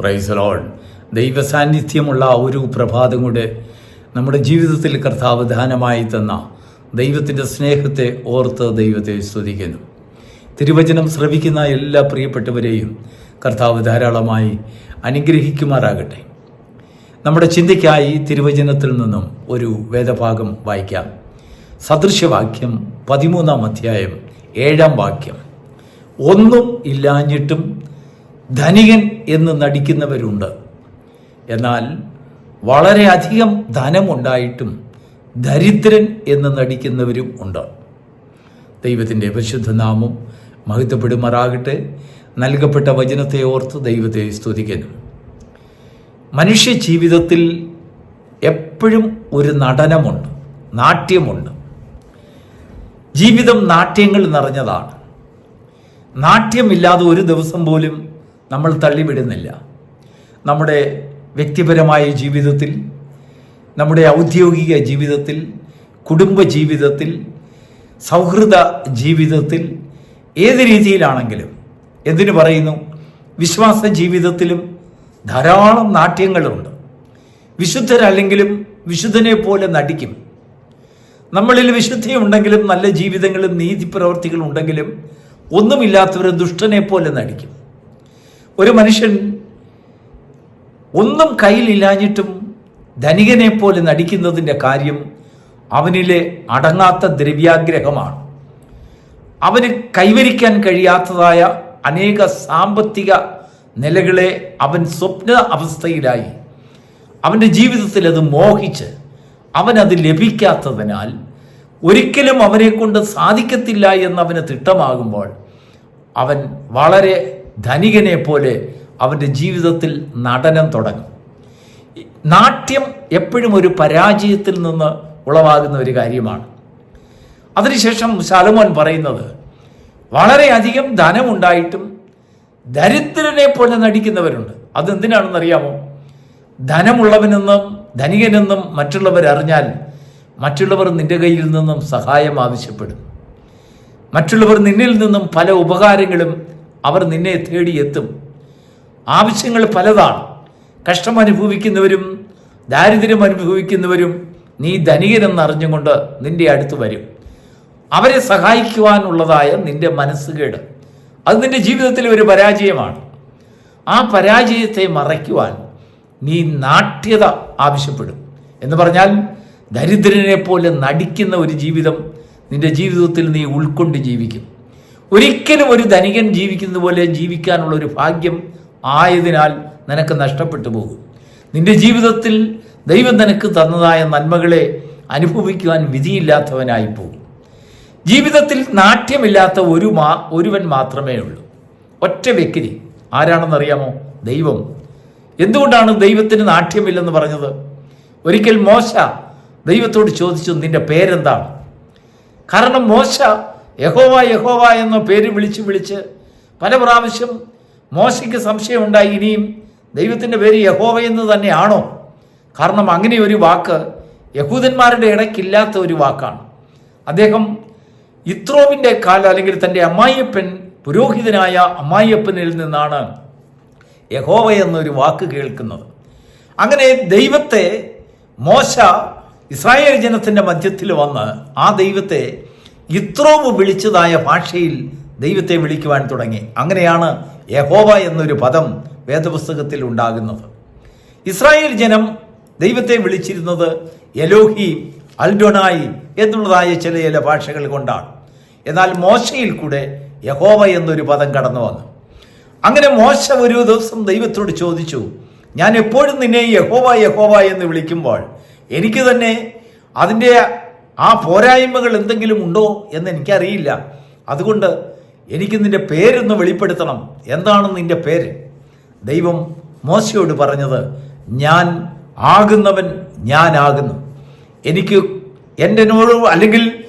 Price load ദൈവസാന്നിധ്യമുള്ള ഒരു പ്രഭാതം കൂടെ നമ്മുടെ ജീവിതത്തിൽ കർത്താവ് ദാനമായി തന്ന ദൈവത്തിന്റെ സ്നേഹത്തെ ഓർത്ത് ദൈവത്തെ സ്തുതിക്കുന്നു. തിരുവചനം ശ്രവിക്കുന്ന എല്ലാ പ്രിയപ്പെട്ടവരെയും കർത്താവ് ധാരാളമായി അനുഗ്രഹിക്കുമാറാകട്ടെ. നമ്മുടെ ചിന്തയ്ക്കായി തിരുവചനത്തിൽ നിന്നും ഒരു വേദഭാഗം വായിക്കാം. സദൃശവാക്യം പതിമൂന്നാം അധ്യായം ഏഴാം വാക്യം. ഒന്നും ഇല്ലാഞ്ഞിട്ടും ധനികൻ എന്ന് നടിക്കുന്നവരുണ്ട്. എന്നാൽ വളരെയധികം ധനമുണ്ടായിട്ടും ദരിദ്രൻ എന്ന് നടിക്കുന്നവരും ഉണ്ട്. ദൈവത്തിന്റെ പരിശുദ്ധ നാമം മഹത്വപ്പെടുമാറാകട്ടെ. നൽകപ്പെട്ട വചനത്തെ ഓർത്ത് ദൈവത്തെ സ്തുതിക്കുന്നു. മനുഷ്യ ജീവിതത്തിൽ എപ്പോഴും ഒരു നടനമുണ്ട് നാട്യമുണ്ട്. ജീവിതം നാട്യങ്ങൾ നിറഞ്ഞതാണ്. നാട്യമില്ലാതെ ഒരു ദിവസം പോലും നമ്മൾ തള്ളിവിടുന്നില്ല. നമ്മുടെ വ്യക്തിപരമായ ജീവിതത്തിൽ നമ്മുടെ ഔദ്യോഗിക ജീവിതത്തിൽ കുടുംബ ജീവിതത്തിൽ സൗഹൃദ ജീവിതത്തിൽ ഏത് രീതിയിലാണെങ്കിലും എന്തിനു പറയുന്നു? വിശ്വാസ ജീവിതത്തിലും ധാരാളം നാട്യങ്ങളുണ്ട്. വിശുദ്ധരല്ലെങ്കിലും വിശുദ്ധനെ പോലെ നടിക്കും. നമ്മളിൽ വിശുദ്ധിയുണ്ടെങ്കിലും നല്ല ജീവിതങ്ങളും നീതി പ്രവർത്തികളുണ്ടെങ്കിലും ഒന്നുമില്ലാത്തവരെ ദുഷ്ടനെ പോലെ നടിക്കും. ഒരു മനുഷ്യൻ ഒന്നും കയ്യിലില്ലാഞ്ഞിട്ടും ധനികനെ പോലെ നടിക്കുന്നതിന്റെ കാര്യം അവനിലെ അടങ്ങാത്ത ദ്രവ്യാഗ്രഹമാണ്. അവന് കൈവരിക്കാൻ കഴിയാത്തതായ അനേക സാമ്പത്തിക നിലകളെ അവൻ സ്വപ്ന അവസ്ഥയിലായി. അവന്റെ ജീവിതത്തിൽ അത് മോഹിച്ച് അവനത് ലഭിക്കാത്തതിനാൽ ഒരിക്കലും അവനെ കൊണ്ട് സാധിക്കത്തില്ല എന്ന് തിട്ടമാകുമ്പോൾ അവൻ വളരെ ധനികനെ പോലെ അവന്റെ ജീവിതത്തിൽ നടനം തുടങ്ങും. നാട്യം എപ്പോഴും ഒരു പരാജയത്തിൽ നിന്ന് ഉളവാകുന്ന ഒരു കാര്യമാണ്. അതിനുശേഷം സലമോൻ പറയുന്നത് വളരെയധികം ധനമുണ്ടായിട്ടും ദരിദ്രനെ പോലെ നടിക്കുന്നവരുണ്ട്. അതെന്തിനാണെന്ന് അറിയാമോ ധനമുള്ളവനെന്നും ധനികനെന്നും മറ്റുള്ളവർ അറിഞ്ഞാൽ മറ്റുള്ളവർ നിന്റെ കയ്യിൽ നിന്നും സഹായം ആവശ്യപ്പെടും. മറ്റുള്ളവർ നിന്നിൽ നിന്നും പല ഉപകാരങ്ങളും അവർ നിന്നെ തേടി എത്തും. ആവശ്യങ്ങൾ പലതാണ്. കഷ്ടം അനുഭവിക്കുന്നവരും ദാരിദ്ര്യം അനുഭവിക്കുന്നവരും നീ ധനികനെന്ന് അറിഞ്ഞുകൊണ്ട് നിന്റെ അടുത്ത് വരും. അവരെ സഹായിക്കുവാനുള്ളതായ നിന്റെ മനസ്സുകേട് അത് നിന്റെ ജീവിതത്തിലെ ഒരു പരാജയമാണ്. ആ പരാജയത്തെ മറയ്ക്കുവാൻ നീ നാട്യത ആവശ്യപ്പെടും. എന്ന് പറഞ്ഞാൽ ദരിദ്രനെ പോലെ നടിക്കുന്ന ഒരു ജീവിതം നിന്റെ ജീവിതത്തിൽ നീ ഉൾക്കൊണ്ട് ജീവിക്കും. ഒരിക്കലും ഒരു ധനികൻ ജീവിക്കുന്നത് പോലെ ജീവിക്കാനുള്ള ഒരു ഭാഗ്യം ആയതിനാൽ നിനക്ക് നഷ്ടപ്പെട്ടു പോകും. നിന്റെ ജീവിതത്തിൽ ദൈവം നിനക്ക് തന്നതായ നന്മകളെ അനുഭവിക്കുവാൻ വിധിയില്ലാത്തവനായി പോകും. ജീവിതത്തിൽ നാട്യമില്ലാത്ത ഒരു മാ ഒരുവൻ മാത്രമേ ഉള്ളൂ. ഒറ്റ വ്യക്തി. ആരാണെന്നറിയാമോ? ദൈവം. എന്തുകൊണ്ടാണ് ദൈവത്തിന് നാട്യമില്ലെന്ന് പറഞ്ഞത്? ഒരിക്കൽ മോശ ദൈവത്തോട് ചോദിച്ചു നിന്റെ പേരെന്താണ്? കാരണം മോശ യഹോവ യഹോവ എന്ന പേര് വിളിച്ച് വിളിച്ച് പല പ്രാവശ്യം മോശയ്ക്ക് സംശയമുണ്ടായി. ഇനിയും ദൈവത്തിന്റെ പേര് യഹോവ എന്ന് തന്നെയാണോ? കാരണം അങ്ങനെ ഒരു വാക്ക് യഹൂദന്മാരുടെ ഇടയ്ക്കില്ലാത്ത ഒരു വാക്കാണ്. അദ്ദേഹം ഇത്രോവിന്റെ കാല അല്ലെങ്കിൽ തന്റെ അമ്മായിയപ്പൻ പുരോഹിതനായ അമ്മായിയപ്പനിൽ നിന്നാണ് യഹോവ എന്നൊരു വാക്ക് കേൾക്കുന്നത്. അങ്ങനെ ദൈവത്തെ മോശ ഇസ്രായേൽ ജനത്തിന്റെ മധ്യത്തിൽ വന്ന് ആ ദൈവത്തെ ഇത്രോവ് വിളിച്ചതായ ഭാഷയിൽ ദൈവത്തെ വിളിക്കുവാൻ തുടങ്ങി. അങ്ങനെയാണ് യഹോവ എന്നൊരു പദം വേദപുസ്തകത്തിൽ ഉണ്ടാകുന്നത്. ഇസ്രായേൽ ജനം ദൈവത്തെ വിളിച്ചിരുന്നത് യലോഹി അൽഡൊണായി എന്നുള്ളതായ ചില ചില ഭാഷകൾ കൊണ്ടാണ്. എന്നാൽ മോശയിൽ കൂടെ യഹോവ എന്നൊരു പദം കടന്നു വന്നു. അങ്ങനെ മോശ ഒരു ദിവസം ദൈവത്തോട് ചോദിച്ചു ഞാൻ എപ്പോഴും നിന്നെ യഹോവ യഹോവ എന്ന് വിളിക്കുമ്പോൾ എനിക്ക് തന്നെ അതിന്റെ ആ പോരായ്മകൾ എന്തെങ്കിലും ഉണ്ടോ എന്ന് എനിക്കറിയില്ല. അതുകൊണ്ട് എനിക്ക് നിന്റെ പേരൊന്ന് വെളിപ്പെടുത്തണം. എന്താണ് നിന്റെ പേര്? ദൈവം മോശയോട് പറഞ്ഞത് ഞാൻ ആകുന്നവൻ ഞാനാകുന്നു. എനിക്ക് എന്റെ അല്ലെങ്കിൽ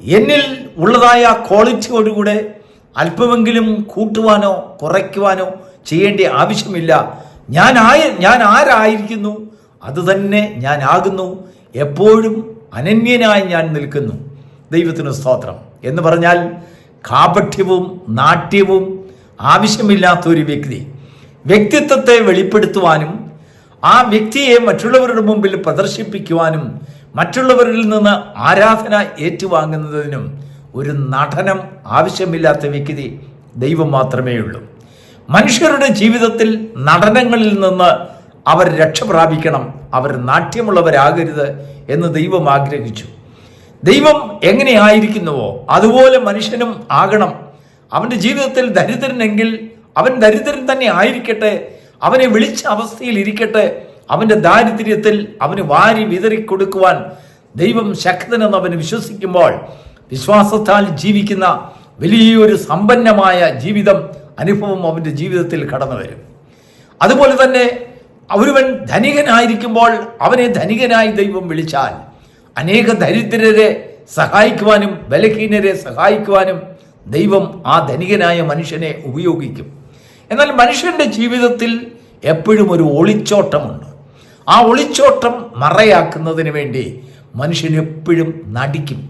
എന്നിൽ ഉള്ളതായ ക്വാളിറ്റിയോടുകൂടെ അല്പമെങ്കിലും കൂട്ടുവാനോ കുറയ്ക്കുവാനോ ചെയ്യേണ്ട ആവശ്യമില്ല. ഞാൻ ആയ ഞാൻ ആരായിരിക്കുന്നു? അതുതന്നെ ഞാനാകുന്നു എപ്പോഴും അനന്യനായി ഞാൻ നിൽക്കുന്നു. ദൈവത്തിന് സ്തോത്രം. എന്ന് പറഞ്ഞാൽ കാപഠ്യവും നാട്യവും ആവശ്യമില്ലാത്ത ഒരു വ്യക്തി വ്യക്തിത്വത്തെ വെളിപ്പെടുത്തുവാനും ആ വ്യക്തിയെ മറ്റുള്ളവരുടെ മുമ്പിൽ പ്രദർശിപ്പിക്കുവാനും മറ്റുള്ളവരിൽ നിന്ന് ആരാധന ഏറ്റുവാങ്ങുന്നതിനും ഒരു നടനം ആവശ്യമില്ലാത്ത വ്യക്തി ദൈവം മാത്രമേ ഉള്ളൂ മനുഷ്യരുടെ ജീവിതത്തിൽ നടനങ്ങളിൽ നിന്ന് അവർ രക്ഷ പ്രാപിക്കണം. അവർ നാട്യമുള്ളവരാകരുത് എന്ന് ദൈവം ആഗ്രഹിച്ചു. ദൈവം എങ്ങനെയായിരിക്കുന്നുവോ അതുപോലെ മനുഷ്യനും ആകണം. അവന്റെ ജീവിതത്തിൽ ദരിദ്രനെങ്കിൽ അവൻ ദരിദ്രൻ തന്നെ ആയിരിക്കട്ടെ. അവനെ വിളിച്ച അവസ്ഥയിൽ ഇരിക്കട്ടെ. അവന്റെ ദാരിദ്ര്യത്തിൽ അവന് വാരി വിതറി കൊടുക്കുവാൻ ദൈവം ശക്തനെന്ന് അവന് വിശ്വസിക്കുമ്പോൾ വിശ്വാസത്താൽ ജീവിക്കുന്ന വലിയൊരു സമ്പന്നമായ ജീവിതം അനുഭവം അവന്റെ ജീവിതത്തിൽ കടന്നു വരും അതുപോലെ തന്നെ ഒരുവൻ ധനികനായിരിക്കുമ്പോൾ അവനെ ധനികനായി ദൈവം വിളിച്ചാൽ അനേക ദരിദ്രരെ സഹായിക്കുവാനും ബലഹീനരെ സഹായിക്കുവാനും ദൈവം ആ ധനികനായ മനുഷ്യനെ ഉപയോഗിക്കും. എന്നാൽ മനുഷ്യന്റെ ജീവിതത്തിൽ എപ്പോഴും ഒരു ഒളിച്ചോട്ടമുണ്ട്. ആ ഒളിച്ചോട്ടം മറയാക്കുന്നതിന് വേണ്ടി മനുഷ്യൻ എപ്പോഴും നടിക്കും.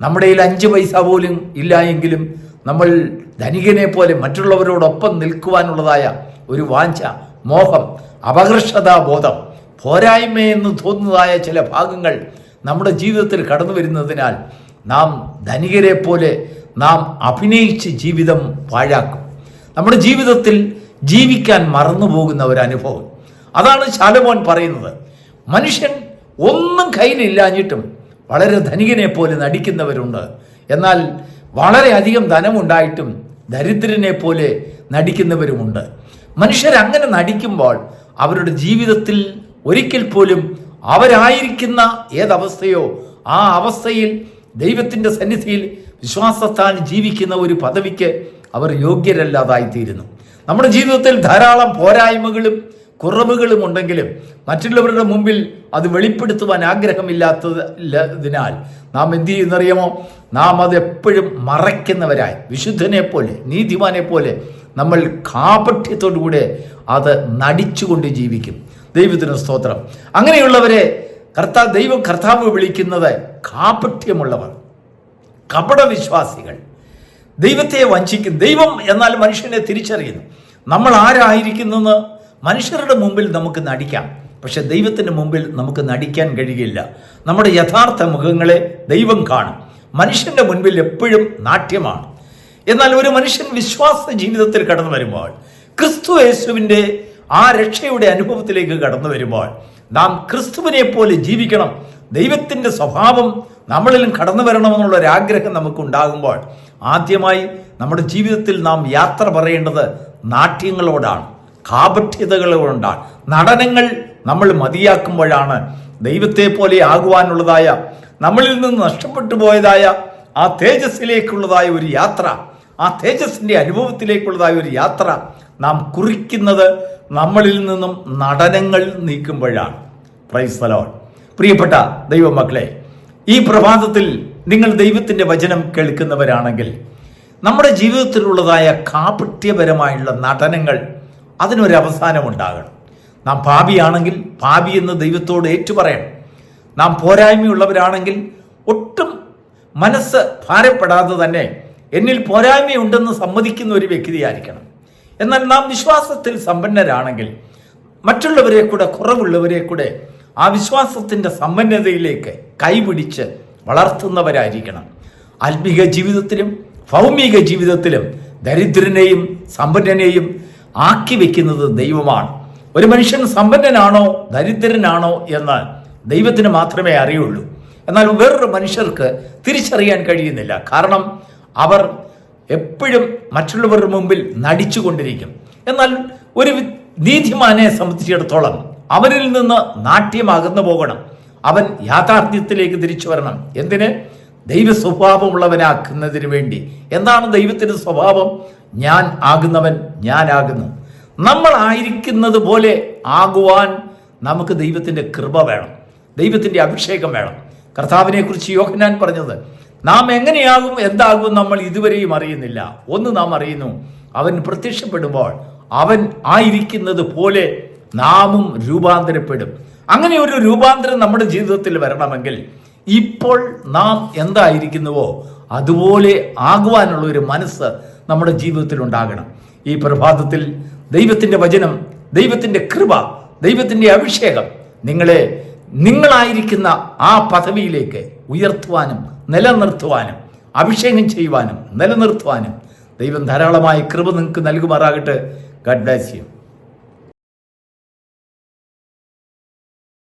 നമ്മുടെ കയ്യിൽ അഞ്ച് പൈസ പോലും ഇല്ല എങ്കിലും നമ്മൾ ധനികനെ പോലെ മറ്റുള്ളവരോടൊപ്പം നിൽക്കുവാനുള്ളതായ ഒരു വാഞ്ച മോഹം അപകർഷതാബോധം പോരായ്മയെന്ന് തോന്നുന്നതായ ചില ഭാഗങ്ങൾ നമ്മുടെ ജീവിതത്തിൽ കടന്നു വരുന്നതിനാൽ നാം ധനികരെ പോലെ നാം അഭിനയിച്ച് ജീവിതം പാഴാക്കും. നമ്മുടെ ജീവിതത്തിൽ ജീവിക്കാൻ മറന്നു പോകുന്ന ഒരു അനുഭവം. അതാണ് ശാലമോൻ പറയുന്നത്. മനുഷ്യൻ ഒന്നും കയ്യിലില്ലാഞ്ഞിട്ടും വളരെ ധനികനെ പോലെ നടിക്കുന്നവരുണ്ട്. എന്നാൽ വളരെയധികം ധനമുണ്ടായിട്ടും ദരിദ്രനെ പോലെ നടിക്കുന്നവരുമുണ്ട്. മനുഷ്യരങ്ങനെ നടിക്കുമ്പോൾ അവരുടെ ജീവിതത്തിൽ ഒരിക്കൽ പോലും അവരായിരിക്കുന്ന ഏതവസ്ഥയോ ആ അവസ്ഥയിൽ ദൈവത്തിന്റെ സന്നിധിയിൽ വിശ്വാസത്താൽ ജീവിക്കുന്ന ഒരു പദവിക്ക് അവർ യോഗ്യരല്ലാതായിത്തീരുന്നു. നമ്മുടെ ജീവിതത്തിൽ ധാരാളം പോരായ്മകളും കുറവുകളും ഉണ്ടെങ്കിലും മറ്റുള്ളവരുടെ മുമ്പിൽ അത് വെളിപ്പെടുത്തുവാൻ ആഗ്രഹമില്ലാത്തതിനാൽ നാം എന്ത് ചെയ്യുന്നറിയാമോ? നാം അത് എപ്പോഴും മറയ്ക്കുന്നവരായി. വിശുദ്ധനെ പോലെ നീതിമാനെ പോലെ നമ്മൾ കാപഠ്യത്തോടുകൂടെ അത് നടിച്ചുകൊണ്ട് ജീവിക്കും. ദൈവത്തിന് സ്തോത്രം. അങ്ങനെയുള്ളവരെ കർത്താ ദൈവം കർത്താവ് വിളിക്കുന്നത് കാപഠ്യമുള്ളവർ. കപടവിശ്വാസികൾ. ദൈവത്തെ വഞ്ചിക്കും. ദൈവം എന്നാൽ മനുഷ്യനെ തിരിച്ചറിയുന്നു. നമ്മൾ ആരായിരിക്കുന്നെന്ന് മനുഷ്യരുടെ മുമ്പിൽ നമുക്ക് നടിക്കാം. പക്ഷെ ദൈവത്തിന് മുമ്പിൽ നമുക്ക് നടിക്കാൻ കഴിയില്ല. നമ്മുടെ യഥാർത്ഥ മുഖങ്ങളെ ദൈവം കാണും. മനുഷ്യന്റെ മുൻപിൽ എപ്പോഴും നാട്യമാണ്. എന്നാൽ ഒരു മനുഷ്യൻ വിശ്വാസ ജീവിതത്തിൽ കടന്നു വരുമ്പോൾ ക്രിസ്തു യേശുവിന്റെ ആ രക്ഷയുടെ അനുഭവത്തിലേക്ക് കടന്നു വരുമ്പോൾ നാം ക്രിസ്തുവിനെ പോലെ ജീവിക്കണം. ദൈവത്തിന്റെ സ്വഭാവം നമ്മളിലും കടന്നു വരണമെന്നുള്ള ഒരു ആഗ്രഹം നമുക്കുണ്ടാകുമ്പോൾ ആദ്യമായി നമ്മുടെ ജീവിതത്തിൽ നാം യാത്ര പറയേണ്ടത് നാട്യങ്ങളോടാണ് കാപഠ്യതകളോടാണ് നടനങ്ങൾ നമ്മൾ മതിയാക്കുമ്പോഴാണ് ദൈവത്തെ പോലെ ആകുവാനുള്ളതായ നമ്മളിൽ നിന്ന് നഷ്ടപ്പെട്ടു പോയതായ ആ തേജസ്സിലേക്കുള്ളതായ ഒരു യാത്ര. ആ തേജസ്സിന്റെ അനുഭവത്തിലേക്കുള്ളതായ ഒരു യാത്ര നാം കുറിക്കുന്നത് നമ്മളിൽ നിന്നും നടനങ്ങൾ നീക്കുമ്പോഴാണ്. പ്രൈസ് തലോൺ പ്രിയപ്പെട്ട ദൈവമക്കളെ ഈ പ്രഭാതത്തിൽ നിങ്ങൾ ദൈവത്തിന്റെ വചനം കേൾക്കുന്നവരാണെങ്കിൽ നമ്മുടെ ജീവിതത്തിലുള്ളതായ കാപട്യപരമായുള്ള നടനങ്ങൾ അതിനൊരവസാനമുണ്ടാകണം. നാം പാപിയാണെങ്കിൽ പാപി എന്ന് ദൈവത്തോട് ഏറ്റുപറയണം. നാം പോരായ്മയുള്ളവരാണെങ്കിൽ ഒട്ടും മനസ്സ് ഭാരപ്പെടാതെ തന്നെ എന്നിൽ പോരായ്മയുണ്ടെന്ന് സമ്മതിക്കുന്ന ഒരു വ്യക്തിയായിരിക്കണം. എന്നാൽ നാം വിശ്വാസത്തിൽ സമ്പന്നരാണെങ്കിൽ മറ്റുള്ളവരെ കൂടെ കുറവുള്ളവരെ കൂടെ ആ വിശ്വാസത്തിന്റെ സമ്പന്നതയിലേക്ക് കൈപിടിച്ച് വളർത്തുന്നവരായിരിക്കണം. ആത്മീക ജീവിതത്തിലും ഭൗമിക ജീവിതത്തിലും ദരിദ്രനെയും സമ്പന്നനെയും ആക്കി വെക്കുന്നത് ദൈവമാണ്. ഒരു മനുഷ്യൻ സമ്പന്നനാണോ ദരിദ്രനാണോ എന്ന് ദൈവത്തിന് മാത്രമേ അറിയുള്ളൂ. എന്നാൽ വേറൊരു മനുഷ്യർക്ക് തിരിച്ചറിയാൻ കഴിയുന്നില്ല. കാരണം അവർ എപ്പോഴും മറ്റുള്ളവരുടെ മുമ്പിൽ നടിച്ചുകൊണ്ടിരിക്കും. എന്നാൽ ഒരു നീതിമാനെ സംബന്ധിച്ചിടത്തോളം അവനിൽ നിന്ന് നാട്യമാകുന്നു പോകണം. അവൻ യാഥാർത്ഥ്യത്തിലേക്ക് തിരിച്ചു വരണം. എന്തിന്? ദൈവ സ്വഭാവമുള്ളവനാക്കുന്നതിന് വേണ്ടി. എന്താണ് ദൈവത്തിന്റെ സ്വഭാവം? ഞാൻ ആകുന്നവൻ ഞാനാകുന്നു നമ്മൾ ആയിരിക്കുന്നത് പോലെ ആകുവാൻ നമുക്ക് ദൈവത്തിന്റെ കൃപ വേണം. ദൈവത്തിന്റെ അഭിഷേകം വേണം. കർത്താവിനെ കുറിച്ച് യോഹനാൻ പറഞ്ഞത് നാം എങ്ങനെയാകും എന്താകും നമ്മൾ ഇതുവരെയും അറിയുന്നില്ല. ഒന്ന് നാം അറിയുന്നു അവൻ പ്രത്യക്ഷപ്പെടുമ്പോൾ അവൻ ആയിരിക്കുന്നത് പോലെ നാമും രൂപാന്തരപ്പെടും. അങ്ങനെ ഒരു രൂപാന്തരം നമ്മുടെ ജീവിതത്തിൽ വരണമെങ്കിൽ ഇപ്പോൾ നാം എന്തായിരിക്കുന്നുവോ അതുപോലെ ആകുവാനുള്ള ഒരു മനസ്സ് നമ്മുടെ ജീവിതത്തിൽ ഉണ്ടാകണം. ഈ പ്രഭാതത്തിൽ ദൈവത്തിന്റെ വചനം ദൈവത്തിന്റെ കൃപ ദൈവത്തിന്റെ അഭിഷേകം നിങ്ങളെ നിങ്ങളായിരിക്കുന്ന ആ പദവിയിലേക്ക് ഉയർത്തുവാനും നിലനിർത്തുവാനും അഭിഷേകം ചെയ്യുവാനും നിലനിർത്തുവാനും ദൈവം ധാരാളമായ കൃപ നിങ്ങൾക്ക് നൽകുമാറാകട്ടെ. ഗഡ്